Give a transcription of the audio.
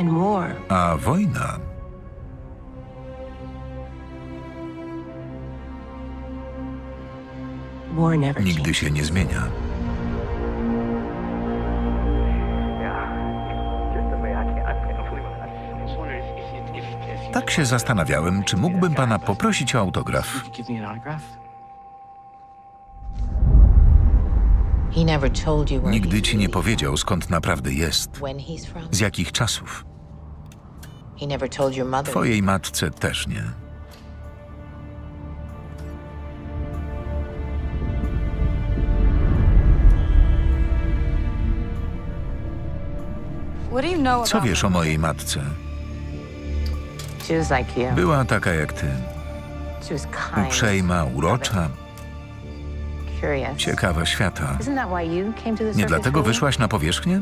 And war. A wojna War never nigdy się nie zmienia. Tak się zastanawiałem, czy mógłbym pana poprosić o autograf. Nigdy he's ci nie powiedział, skąd naprawdę jest, z jakich czasów. Twojej matce też nie. Co wiesz o mojej matce? Była taka jak ty. Uprzejma, urocza. Ciekawa świata. Nie dlatego wyszłaś na powierzchnię?